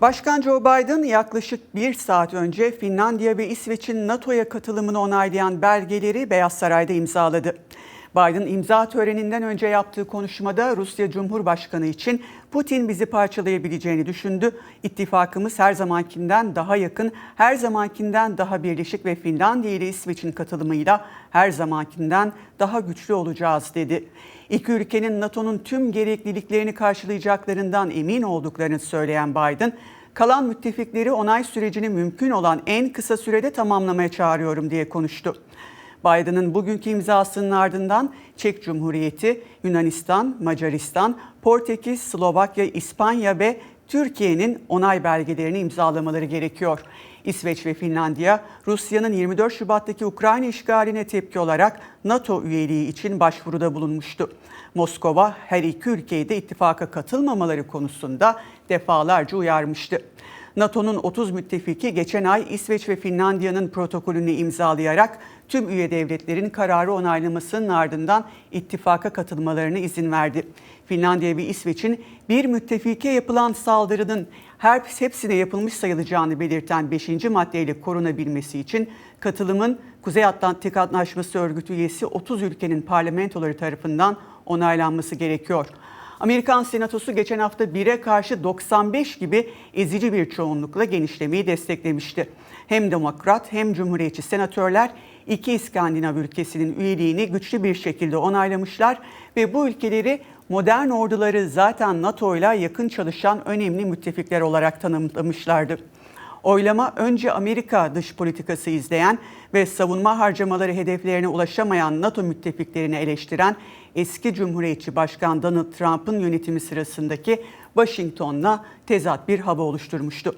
Başkan Joe Biden yaklaşık bir saat önce Finlandiya ve İsveç'in NATO'ya katılımını onaylayan belgeleri Beyaz Saray'da imzaladı. Biden imza töreninden önce yaptığı konuşmada Rusya Cumhurbaşkanı için Putin bizi parçalayabileceğini düşündü. İttifakımız her zamankinden daha yakın, her zamankinden daha birleşik ve Finlandiya ile İsveç'in katılımıyla her zamankinden daha güçlü olacağız dedi. İki ülkenin NATO'nun tüm gerekliliklerini karşılayacaklarından emin olduklarını söyleyen Biden, kalan müttefikleri onay sürecini mümkün olan en kısa sürede tamamlamaya çağırıyorum diye konuştu. Biden'ın bugünkü imzasının ardından Çek Cumhuriyeti, Yunanistan, Macaristan, Portekiz, Slovakya, İspanya ve Türkiye'nin onay belgelerini imzalamaları gerekiyor. İsveç ve Finlandiya, Rusya'nın 24 Şubat'taki Ukrayna işgaline tepki olarak NATO üyeliği için başvuruda bulunmuştu. Moskova her iki ülkeyi de ittifaka katılmamaları konusunda defalarca uyarmıştı. NATO'nun 30 müttefiki geçen ay İsveç ve Finlandiya'nın protokolünü imzalayarak tüm üye devletlerin kararı onaylamasının ardından ittifaka katılmalarına izin verdi. Finlandiya ve İsveç'in bir müttefike yapılan saldırının her hepsine yapılmış sayılacağını belirten 5. maddeyle korunabilmesi için katılımın Kuzey Atlantik Antlaşması Örgütü üyesi 30 ülkenin parlamentoları tarafından onaylanması gerekiyor. Amerikan Senatosu geçen hafta 1'e karşı 95 gibi ezici bir çoğunlukla genişlemeyi desteklemişti. Hem demokrat hem cumhuriyetçi senatörler iki İskandinav ülkesinin üyeliğini güçlü bir şekilde onaylamışlar ve bu ülkeleri modern orduları zaten NATO ile yakın çalışan önemli müttefikler olarak tanımlamışlardı. Oylama önce Amerika dış politikası izleyen ve savunma harcamaları hedeflerine ulaşamayan NATO müttefiklerini eleştiren eski Cumhuriyetçi Başkan Donald Trump'ın yönetimi sırasındaki Washington'la tezat bir hava oluşturmuştu.